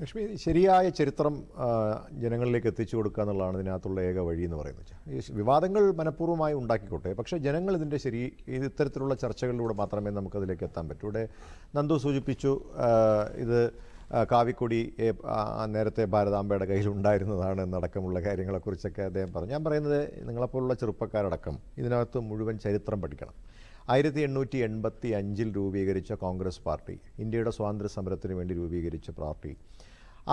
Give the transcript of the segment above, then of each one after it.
ലക്ഷ്മി ശരിയായ ചരിത്രം ജനങ്ങളിലേക്ക് എത്തിച്ചു കൊടുക്കുക എന്നുള്ളതാണ് ഇതിനകത്തുള്ള ഏക വഴി എന്ന് പറയുന്നത് ഈ വിവാദങ്ങൾ മനഃപൂർവമായി ഉണ്ടാക്കിക്കോട്ടെ പക്ഷേ ജനങ്ങൾ ഇതിന്റെ ശരി ഇത് ഇത്തരത്തിലുള്ള ചർച്ചകളിലൂടെ മാത്രമേ നമുക്കതിലേക്ക് എത്താൻ പറ്റൂ. ഇവിടെ നന്ദു സൂചിപ്പിച്ചു ഇത് കാവിക്കൊടി നേരത്തെ ഭാരതാംബയുടെ കയ്യിൽ ഉണ്ടായിരുന്നതാണ് എന്നടക്കമുള്ള കാര്യങ്ങളെക്കുറിച്ചൊക്കെ അദ്ദേഹം പറഞ്ഞു. ഞാൻ പറയുന്നത് നിങ്ങളെപ്പോലുള്ള ചെറുപ്പക്കാരടക്കം ഇതിനകത്ത് മുഴുവൻ ചരിത്രം പഠിക്കണം. ആയിരത്തി എണ്ണൂറ്റി എൺപത്തി അഞ്ചിൽ രൂപീകരിച്ച കോൺഗ്രസ് പാർട്ടി ഇന്ത്യയുടെ സ്വാതന്ത്ര്യ സമരത്തിന് വേണ്ടി രൂപീകരിച്ച പാർട്ടി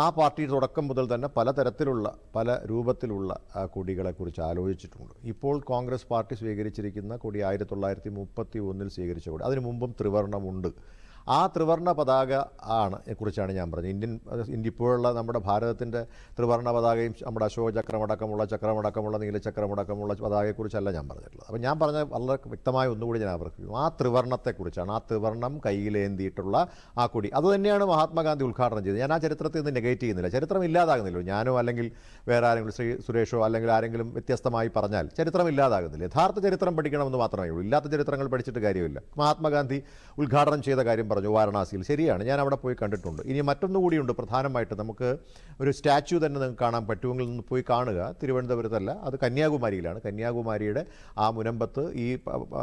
ആ പാർട്ടി തുടക്കം മുതൽ തന്നെ പലതരത്തിലുള്ള പല രൂപത്തിലുള്ള കൊടികളെക്കുറിച്ച് ആലോചിച്ചിട്ടുണ്ട്. ഇപ്പോൾ കോൺഗ്രസ് പാർട്ടി സ്വീകരിച്ചിരിക്കുന്ന കൊടി ആയിരത്തി തൊള്ളായിരത്തി മുപ്പത്തി ഒന്നിൽ സ്വീകരിച്ച കൊടി. അതിനു മുമ്പും ത്രിവർണമുണ്ട്. ആ ത്രിവർണ പതാക ആണ് കുറിച്ചാണ് ഞാൻ പറഞ്ഞത്. ഇന്ത്യൻ ഇന്ത്യ ഇപ്പോഴുള്ള നമ്മുടെ ഭാരതത്തിന്റെ ത്രിവർണ പതാകയും നമ്മുടെ അശോക ചക്രമടക്കമുള്ള ചക്രമടക്കമുള്ള നീലചക്രമടക്കമുള്ള പതാകയെക്കുറിച്ചല്ല ഞാൻ പറഞ്ഞിട്ടുള്ളത്. അപ്പോൾ ഞാൻ പറഞ്ഞ വളരെ വ്യക്തമായ ഒന്നുകൂടി ഞാൻ ആവർത്തിക്കും ആ ത്രിവർണത്തെക്കുറിച്ചാണ് ആ ത്രിവർണം കയ്യിലേന്തിയിട്ടുള്ള ആ കൊടി. അതുതന്നെയാണ് മഹാത്മാഗാന്ധി ഉദ്ഘാടനം ചെയ്തത്. ഞാൻ ആ ചരിത്രത്തിൽ നിന്ന് നെഗേറ്റ് ചെയ്യുന്നില്ല. ചരിത്രം ഇല്ലാതാകുന്നില്ല. ഞാനോ അല്ലെങ്കിൽ വേറെ ആരെങ്കിലും ശ്രീ സുരേഷോ അല്ലെങ്കിൽ ആരെങ്കിലും വ്യത്യസ്തമായി പറഞ്ഞാൽ ചരിത്രം ഇല്ലാതാകുന്നില്ല. യഥാർത്ഥ ചരിത്രം പഠിക്കണമെന്ന് മാത്രമേ ഉള്ളൂ. ഇല്ലാത്ത ചരിത്രങ്ങൾ പഠിച്ചിട്ട് കാര്യമില്ല. മഹാത്മാഗാന്ധി ഉദ്ഘാടനം ചെയ്ത കാര്യം പറഞ്ഞു വാരണാസിയിൽ. ശരിയാണ് ഞാൻ അവിടെ പോയി കണ്ടിട്ടുണ്ട്. ഇനി മറ്റൊന്നു കൂടിയുണ്ട് പ്രധാനമായിട്ട് നമുക്ക് ഒരു സ്റ്റാച്യു തന്നെ നിങ്ങൾക്ക് കാണാൻ പറ്റുമെങ്കിൽ നിന്ന് പോയി കാണുക. തിരുവനന്തപുരത്തല്ല അത് കന്യാകുമാരിയിലാണ്. കന്യാകുമാരിയുടെ ആ മുനമ്പത്ത് ഈ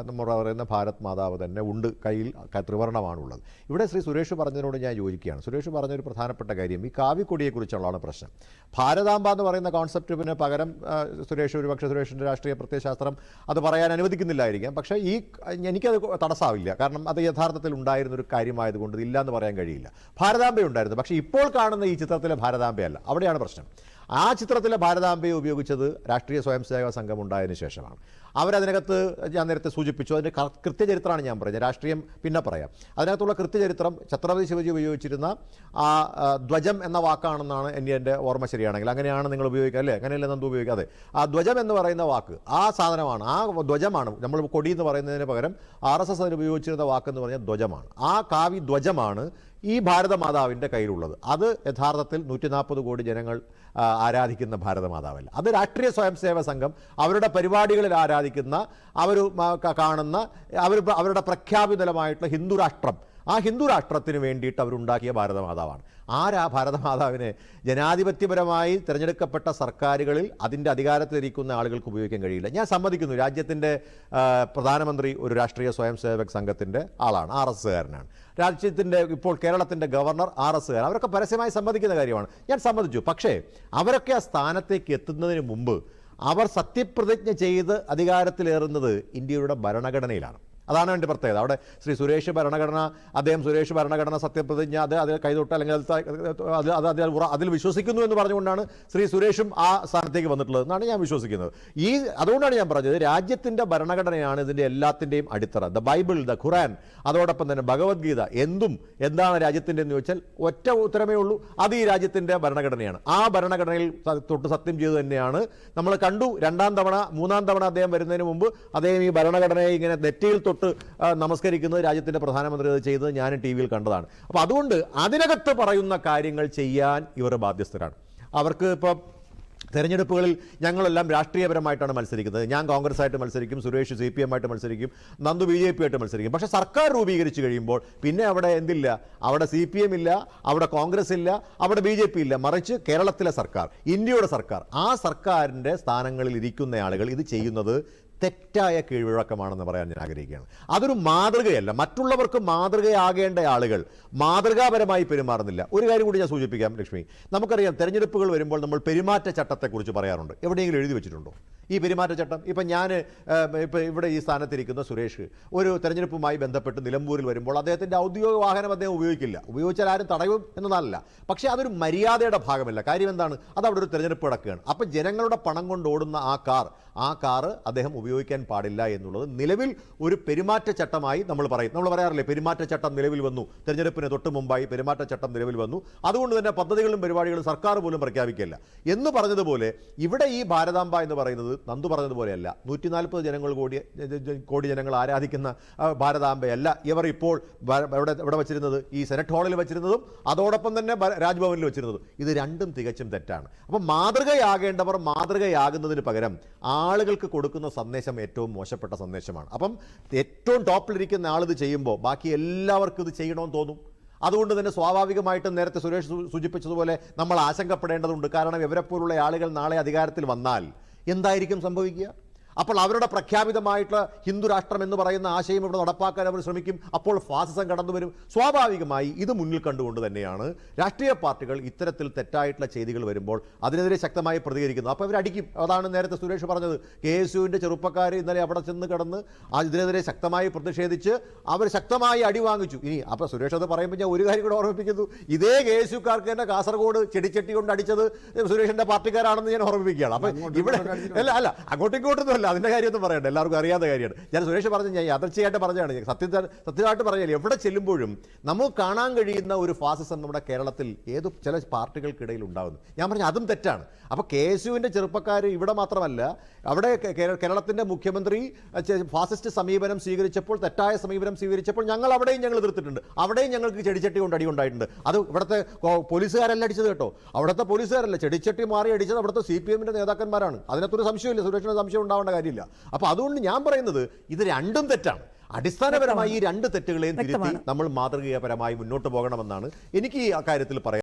നമ്മൾ പറയുന്ന ഭാരത് മാതാവ് തന്നെ ഉണ്ട് കയ്യിൽ ത്രിവർണമാണുള്ളത്. ഇവിടെ ശ്രീ സുരേഷ് പറഞ്ഞതിനോട് ഞാൻ യോജിക്കുകയാണ്. സുരേഷ് പറഞ്ഞൊരു പ്രധാനപ്പെട്ട കാര്യം ഈ കാവിക്കൊടിയെക്കുറിച്ചുള്ളതാണ് പ്രശ്നം. ഭാരതാംബ എന്ന് പറയുന്ന കോൺസെപ്റ്റിന് പകരം സുരേഷ് ഒരുപക്ഷെ സുരേഷിന്റെ രാഷ്ട്രീയ പ്രത്യയശാസ്ത്രം അത് പറയാൻ അനുവദിക്കുന്നില്ലായിരിക്കാം. പക്ഷേ ഈ എനിക്കത് തടസ്സമാവില്ല. കാരണം അത് യഥാർത്ഥത്തിൽ ഉണ്ടായിരുന്ന ഒരു കാര്യമായതുകൊണ്ട് ഇല്ല എന്ന് പറയാൻ കഴിയില്ല. ഭാരതാംബ ഉണ്ടായിരുന്നു പക്ഷേ ഇപ്പോൾ കാണുന്ന ഈ ചിത്രത്തിലെ ഭാരതാംബയല്ല. അവിടെയാണ് പ്രശ്നം. ആ ചിത്രത്തിലെ ഭാരതാംബയെ ഉപയോഗിച്ചത് രാഷ്ട്രീയ സ്വയം സേവക സംഘം ഉണ്ടായതിനു ശേഷമാണ്. അവരതിനകത്ത് ഞാൻ നേരത്തെ സൂചിപ്പിച്ചു അതിന്റെ കൃത്യചരിത്രമാണ് ഞാൻ പറഞ്ഞത്. രാഷ്ട്രീയം പിന്നെ പറയാം. അതിനകത്തുള്ള കൃത്യചരിത്രം ഛത്രപതി ശിവജി ഉപയോഗിച്ചിരുന്ന ആ ധ്വജം എന്ന വാക്കാണെന്നാണ് എനി എന്റെ ഓർമ്മ ശരിയാണെങ്കിൽ. അങ്ങനെയാണ് നിങ്ങൾ ഉപയോഗിക്കുക അല്ലേ? അങ്ങനെയല്ലേ നന്ദു അതെ. ആ ധ്വജം എന്ന് പറയുന്ന വാക്ക് ആ സാധനമാണ് ആ ധ്വജമാണ് നമ്മൾ കൊടി എന്ന് പറയുന്നതിന് പകരം ആർ എസ് എസ് അതിന് ഉപയോഗിച്ചിരുന്ന വാക്കെന്ന് പറഞ്ഞാൽ ധ്വജമാണ്. ആ കാവി ധ്വജമാണ് ഈ ഭാരതമാതാവിന്റെ കയ്യിലുള്ളത്. അത് യഥാർത്ഥത്തിൽ നൂറ്റി നാൽപ്പത് കോടി ജനങ്ങൾ ആരാധിക്കുന്ന ഭാരതമാതാവല്ല. അത് രാഷ്ട്രീയ സ്വയം സേവക സംഘം അവരുടെ പരിപാടികളിൽ ആരാധിക്കുന്ന അവർ കാണുന്ന അവർ അവരുടെ പ്രഖ്യാപിതലമായിട്ടുള്ള ഹിന്ദു രാഷ്ട്രം ആ ഹിന്ദു രാഷ്ട്രത്തിന് വേണ്ടിയിട്ട് അവരുണ്ടാക്കിയ ഭാരതമാതാവാണ്. ആരാ ഭാരതമാതാവിനെ? ജനാധിപത്യപരമായി തിരഞ്ഞെടുക്കപ്പെട്ട സർക്കാരുകളിൽ അതിന്റെ അധികാരത്തിലിരിക്കുന്ന ആളുകൾക്ക് ഉപയോഗിക്കാൻ കഴിയില്ല. ഞാൻ സമ്മതിക്കുന്നു. രാജ്യത്തിന്റെ പ്രധാനമന്ത്രി ഒരു രാഷ്ട്രീയ സ്വയം സേവക് സംഘത്തിന്റെ ആളാണ് ആർ എസ് കാരനാണ് രാജ്യത്തിന്റെ ഇപ്പോൾ കേരളത്തിന്റെ ഗവർണർ ആർ എസ് കാരൻ അവരൊക്കെ പരസ്യമായി സമ്മതിക്കുന്ന കാര്യമാണ്. ഞാൻ സമ്മതിച്ചു. പക്ഷേ അവരൊക്കെ ആ സ്ഥാനത്തേക്ക് എത്തുന്നതിന് മുമ്പ് അവർ സത്യപ്രതിജ്ഞ ചെയ്ത് അധികാരത്തിലേറുന്നത് ഇന്ത്യയുടെ ഭരണഘടനയിലാണ്. അതാണ് എന്റെ പ്രത്യേകത. അവിടെ ശ്രീ സുരേഷ് ഭരണഘടന അദ്ദേഹം സുരേഷ് ഭരണഘടന സത്യപ്രതിജ്ഞ അത് അതിൽ കൈതൊട്ട് അല്ലെങ്കിൽ അത് അത് അത് അതിൽ അതിൽ വിശ്വസിക്കുന്നു എന്ന് പറഞ്ഞുകൊണ്ടാണ് ശ്രീ സുരേഷും ആ സ്ഥാനത്തേക്ക് വന്നിട്ടുള്ളത് എന്നാണ് ഞാൻ വിശ്വസിക്കുന്നത്. ഈ അതുകൊണ്ടാണ് ഞാൻ പറഞ്ഞത് രാജ്യത്തിന്റെ ഭരണഘടനയാണ് ഇതിന്റെ എല്ലാത്തിന്റെയും അടിത്തറ. ദ ബൈബിൾ ദ ഖുറാൻ അതോടൊപ്പം തന്നെ ഭഗവത്ഗീത എന്തും എന്താണ് രാജ്യത്തിന്റെ എന്ന് ചോദിച്ചാൽ ഒറ്റ ഉത്തരമേ ഉള്ളൂ. അത് ഈ രാജ്യത്തിന്റെ ഭരണഘടനയാണ്. ആ ഭരണഘടനയിൽ തൊട്ട് സത്യം ചെയ്തു തന്നെയാണ്. നമ്മൾ കണ്ടു രണ്ടാം തവണ മൂന്നാം തവണ അദ്ദേഹം വരുന്നതിന് മുമ്പ് അദ്ദേഹം ഈ ഭരണഘടനയെ ഇങ്ങനെ നെറ്റിയിൽ തൊട്ട് നമസ്കരിക്കുന്നത് രാജ്യത്തിന്റെ പ്രധാനമന്ത്രി അത് ചെയ്തത് ഞാൻ ടി വിയിൽ കണ്ടതാണ്. അപ്പോൾ അതുകൊണ്ട് അതിനകത്ത് പറയുന്ന കാര്യങ്ങൾ ചെയ്യാൻ ഇവർ ബാധ്യസ്ഥരാണ്. അവർക്ക് ഇപ്പോൾ തെരഞ്ഞെടുപ്പുകളിൽ ഞങ്ങളെല്ലാം രാഷ്ട്രീയപരമായിട്ടാണ് മത്സരിക്കുന്നത്. ഞാൻ കോൺഗ്രസ് ആയിട്ട് മത്സരിക്കും സുരേഷ് സി പി എം ആയിട്ട് മത്സരിക്കും നന്ദു ബി ജെ പി ആയിട്ട് മത്സരിക്കും. പക്ഷേ സർക്കാർ രൂപീകരിച്ച് കഴിയുമ്പോൾ പിന്നെ അവിടെ എന്തില്ല? അവിടെ സി പി എം ഇല്ല അവിടെ കോൺഗ്രസ് ഇല്ല അവിടെ ബി ജെ പി ഇല്ല. മറിച്ച് കേരളത്തിലെ സർക്കാർ ഇന്ത്യയുടെ സർക്കാർ ആ സർക്കാരിന്റെ സ്ഥാനങ്ങളിൽ ഇരിക്കുന്ന ആളുകൾ ഇത് ചെയ്യുന്നത് തെറ്റായ കീഴ്വഴക്കമാണെന്ന് പറയാൻ ഞാൻ ആഗ്രഹിക്കുകയാണ്. അതൊരു മാതൃകയല്ല. മറ്റുള്ളവർക്ക് മാതൃകയാകേണ്ട ആളുകൾ മാതൃകാപരമായി പെരുമാറുന്നില്ല. ഒരു കാര്യം കൂടി ഞാൻ സൂചിപ്പിക്കാം ലക്ഷ്മി. നമുക്കറിയാം തെരഞ്ഞെടുപ്പുകൾ വരുമ്പോൾ നമ്മൾ പെരുമാറ്റച്ചട്ടത്തെക്കുറിച്ച് പറയാറുണ്ട്. എവിടെയെങ്കിലും എഴുതി വെച്ചിട്ടുണ്ടോ? ഈ പെരുമാറ്റച്ചട്ടം. ഇപ്പം ഞാൻ ഇപ്പം ഇവിടെ ഈ സ്ഥാനത്തിരിക്കുന്ന സുരേഷ് ഒരു തെരഞ്ഞെടുപ്പുമായി ബന്ധപ്പെട്ട് നിലമ്പൂരിൽ വരുമ്പോൾ അദ്ദേഹത്തിന്റെ ഔദ്യോഗിക വാഹനം അദ്ദേഹം ഉപയോഗിക്കില്ല. ഉപയോഗിച്ചാൽ ആരും തടയും എന്നതല്ല. പക്ഷേ അതൊരു മര്യാദയുടെ ഭാഗമല്ല. കാര്യം എന്താണ്? അത് അവിടെ ഒരു തെരഞ്ഞെടുപ്പ് നടക്കുകയാണ്. അപ്പം ജനങ്ങളുടെ പണം കൊണ്ട് ഓടുന്ന ആ കാർ ആ കാറ് അദ്ദേഹം ഉപയോഗിക്കാൻ പാടില്ല എന്നുള്ളത് നിലവിൽ ഒരു പെരുമാറ്റച്ചട്ടമായി നമ്മൾ പറയും. നമ്മൾ പറയാറില്ലേ പെരുമാറ്റച്ചട്ടം നിലവിൽ വന്നു. തെരഞ്ഞെടുപ്പിന് തൊട്ട് മുമ്പായി പെരുമാറ്റച്ചട്ടം നിലവിൽ വന്നു. അതുകൊണ്ട് തന്നെ പദ്ധതികളും പരിപാടികളും സർക്കാർ പോലും പ്രഖ്യാപിക്കില്ല എന്ന് പറഞ്ഞതുപോലെ ഇവിടെ ഈ ഭാരതാംബ എന്ന് പറയുന്നത് നന്ദു പറഞ്ഞതുപോലെയല്ല. നൂറ്റി നാൽപ്പത് ജനങ്ങൾ കോടി കോടി ജനങ്ങൾ ആരാധിക്കുന്ന ഭാരതാംബയല്ല ഇവർ ഇപ്പോൾ ഇവിടെ ഇവിടെ വച്ചിരുന്നത് ഈ സെനറ്റ് ഹാളിൽ വെച്ചിരുന്നതും അതോടൊപ്പം തന്നെ രാജ്ഭവനിൽ വെച്ചിരുന്നതും. ഇത് രണ്ടും തികച്ചും തെറ്റാണ്. അപ്പം മാതൃകയാകേണ്ടവർ മാതൃകയാകുന്നതിന് പകരം ആളുകൾക്ക് കൊടുക്കുന്ന സന്ദേശം ഏറ്റവും മോശപ്പെട്ട സന്ദേശമാണ്. അപ്പം ഏറ്റവും ടോപ്പിലിരിക്കുന്ന ആൾ ഇത് ചെയ്യുമ്പോൾ ബാക്കി എല്ലാവർക്കും ഇത് ചെയ്യണമെന്ന് തോന്നും. അതുകൊണ്ട് തന്നെ സ്വാഭാവികമായിട്ടും നേരത്തെ സുരേഷ് സൂചിപ്പിച്ചതുപോലെ നമ്മൾ ആശങ്കപ്പെടേണ്ടതുണ്ട്. കാരണം ഇവരെപ്പോലുള്ള ആളുകൾ നാളെ അധികാരത്തിൽ വന്നാൽ എന്തായിരിക്കും സംഭവിക്കുക? അപ്പോൾ അവരുടെ പ്രഖ്യാപിതമായിട്ടുള്ള ഹിന്ദുരാഷ്ട്രം എന്ന് പറയുന്ന ആശയം ഇവിടെ നടപ്പാക്കാൻ അവർ ശ്രമിക്കും. അപ്പോൾ ഫാസിസം കടന്നു വരും. സ്വാഭാവികമായി ഇത് മുന്നിൽ കണ്ടുകൊണ്ട് തന്നെയാണ് രാഷ്ട്രീയ പാർട്ടികൾ ഇത്തരത്തിൽ തെറ്റായിട്ടുള്ള ചെയ്തികൾ വരുമ്പോൾ അതിനെതിരെ ശക്തമായി പ്രതികരിക്കുന്നു. അപ്പോൾ അവരടിക്കും അതാണ് നേരത്തെ സുരേഷ് പറഞ്ഞത്. കെ എസ് യുവിന്റെ ചെറുപ്പക്കാർ ഇന്നലെ അവിടെ ചെന്ന് കടന്ന് അതിനെതിരെ ഇതിനെതിരെ ശക്തമായി പ്രതിഷേധിച്ച് അവർ ശക്തമായി അടി വാങ്ങിച്ചു. ഇനി അപ്പോൾ സുരേഷ് അത് പറയുമ്പോൾ ഞാൻ ഒരു കാര്യം കൂടെ ഓർമ്മിപ്പിക്കുന്നു. ഇതേ കെ എസ് യുക്കാർക്ക് തന്നെ കാസർഗോഡ് ചെടിച്ചട്ടി കൊണ്ട് അടിച്ചത് സുരേഷിന്റെ പാർട്ടിക്കാരാണെന്ന് ഞാൻ ഓർമ്മിപ്പിക്കുകയാണ്. അപ്പോൾ ഇവിടെ അല്ല അല്ല അങ്ങോട്ടും ഇങ്ങോട്ടൊന്നും അല്ല അതിന്റെ കാര്യമൊന്നും പറയണ്ട. എല്ലാവർക്കും അറിയാത്ത കാര്യമാണ്. ഞാൻ സുരേഷ് പറഞ്ഞ ഞാൻ യാദർച്ചയായിട്ട് പറഞ്ഞതാണ്. സത്യം സത്യമായിട്ട് പറഞ്ഞാൽ എവിടെ ചെല്ലുമ്പോഴും നമുക്ക് കാണാൻ കഴിയുന്ന ഒരു ഫാസിസം നമ്മുടെ കേരളത്തിൽ ഏത് ചില പാർട്ടികൾക്കിടയിൽ ഉണ്ടാകുന്നു ഞാൻ പറഞ്ഞു അതും തെറ്റാണ്. അപ്പോൾ കെ എസ് യുവിന്റെ ചെറുപ്പക്കാർ ഇവിടെ മാത്രമല്ല അവിടെ കേരളത്തിന്റെ മുഖ്യമന്ത്രി ഫാസിസ്റ്റ് സമീപനം സ്വീകരിച്ചപ്പോൾ തെറ്റായ സമീപനം സ്വീകരിച്ചപ്പോൾ ഞങ്ങൾ അവിടെയും ഞങ്ങൾ എതിർത്തിട്ടുണ്ട്. അവിടെയും ഞങ്ങൾക്ക് ചെടിച്ചട്ടി കൊണ്ട് അടി ഉണ്ടായിട്ടുണ്ട്. അത് ഇവിടുത്തെ പോലീസുകാരല്ല അടിച്ചത് കേട്ടോ. അവിടുത്തെ പോലീസുകാരല്ല. ചെടിച്ചട്ടി മാറി അടിച്ചത് അവിടുത്തെ സി പി എമ്മിന്റെ നേതാക്കന്മാരാണ്. അതിനകത്തൊരു സംശയമില്ല സുരേഷിന് സംശയം ഉണ്ടാവേണ്ട. കാര്യമില്ല. അപ്പോൾ അതുകൊണ്ട് ഞാൻ പറയുന്നത് ഇത് രണ്ടും തെറ്റാണ്. അടിസ്ഥാനപരമായി ഈ രണ്ട് തെറ്റുകളെയും തിരുത്തി നമ്മൾ മാതൃകീയപരമായി മുന്നോട്ട് പോകണമെന്നാണ് എനിക്ക് ഈ അക്കാര്യത്തിൽ പറയാൻ